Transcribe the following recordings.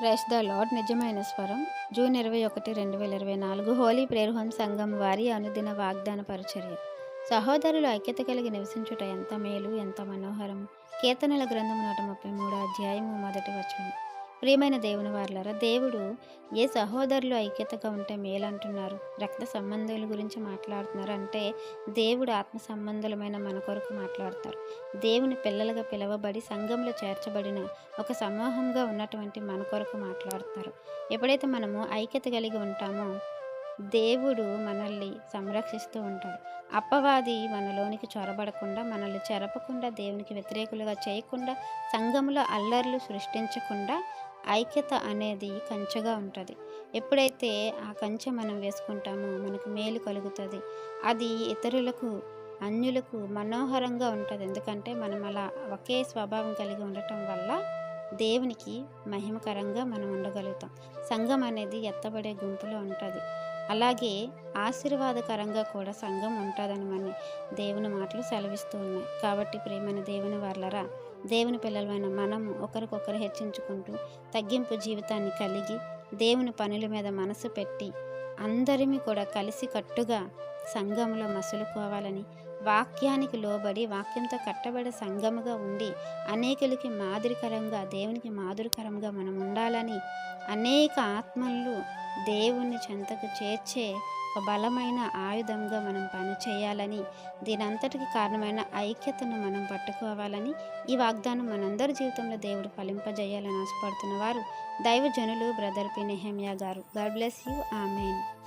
Price the lord నిజమైన స్వరం. June ఇరవై ఒకటి రెండు వేల ఇరవై నాలుగు హోలీ ప్రేయర్ సంఘం వారి అనుదిన వాగ్దాన పరిచర్య. సహోదరులు ఐక్యత కలిగి నివసించుట ఎంత మేలు ఎంత మనోహరం. కీర్తనల గ్రంథం నూట ముప్పై మూడు అధ్యాయము మొదటి వచనం. ప్రియమైన దేవుని వార్లరా దేవుడు ఏ సహోదరులు ఐక్యతగా ఉంటే మేలు అంటున్నారు రక్త సంబంధాల గురించి మాట్లాడుతున్నారు అంటే దేవుడు ఆత్మ సంబంధులమైన మన కొరకు మాట్లాడతారు. దేవుని పిల్లలుగా పిలవబడి సంఘంలో చేర్చబడిన ఒక సమూహంగా ఉన్నటువంటి మన కొరకు మాట్లాడతారు. ఎప్పుడైతే మనము ఐక్యత కలిగి ఉంటామో దేవుడు మనల్ని సంరక్షిస్తూ ఉంటాడు. అప్పవాది మనలోనికి చొరబడకుండా మనల్ని చెరపకుండా దేవునికి వ్యతిరేకులుగా చేయకుండా సంఘంలో అల్లర్లు సృష్టించకుండా ఐక్యత అనేది కంచెగా ఉంటుంది. ఎప్పుడైతే ఆ కంచె మనం వేసుకుంటామో మనకు మేలు కలుగుతుంది. అది ఇతరులకు అన్యులకు మనోహరంగా ఉంటుంది. ఎందుకంటే మనం అలా ఒకే స్వభావం కలిగి ఉండటం వల్ల దేవునికి మహిమకరంగా మనం ఉండగలుగుతాం. సంఘం అనేది ఎత్తబడే గుంపులో ఉంటుంది. అలాగే ఆశీర్వాదకరంగా కూడా సంఘం ఉంటుందని మన దేవుని మాటలు సెలవిస్తూ ఉన్నాయి. కాబట్టి ప్రేమైన దేవుని వాళ్ళరా దేవుని పిల్లలమైన మనము ఒకరికొకరు హెచ్చించుకుంటూ తగ్గింపు జీవితాన్ని కలిగి దేవుని పనుల మీద మనసు పెట్టి అందరిమి కూడా కలిసి కట్టుగా సంఘంలో మసులుకోవాలని వాక్యానికి లోబడి వాక్యంతో కట్టబడే సంఘముగా ఉండి అనేకులకి మాదిరికరంగా దేవునికి మాదిరికరంగా మనం ఉండాలని అనేక ఆత్మలు దేవుని చెంతకు చేర్చే ఒక బలమైన ఆయుధంగా మనం పనిచేయాలని దీనంతటికి కారణమైన ఐక్యతను మనం పట్టుకోవాలని ఈ వాగ్దానం మనందరి జీవితంలో దేవుడు ఫలింపజేయాలని ఆశపడుతున్న వారు దైవజనులు బ్రదర్ పి. నెహమ్యా గారు. God bless you. Amen.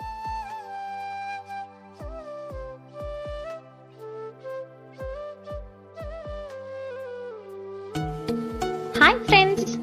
Hi friends.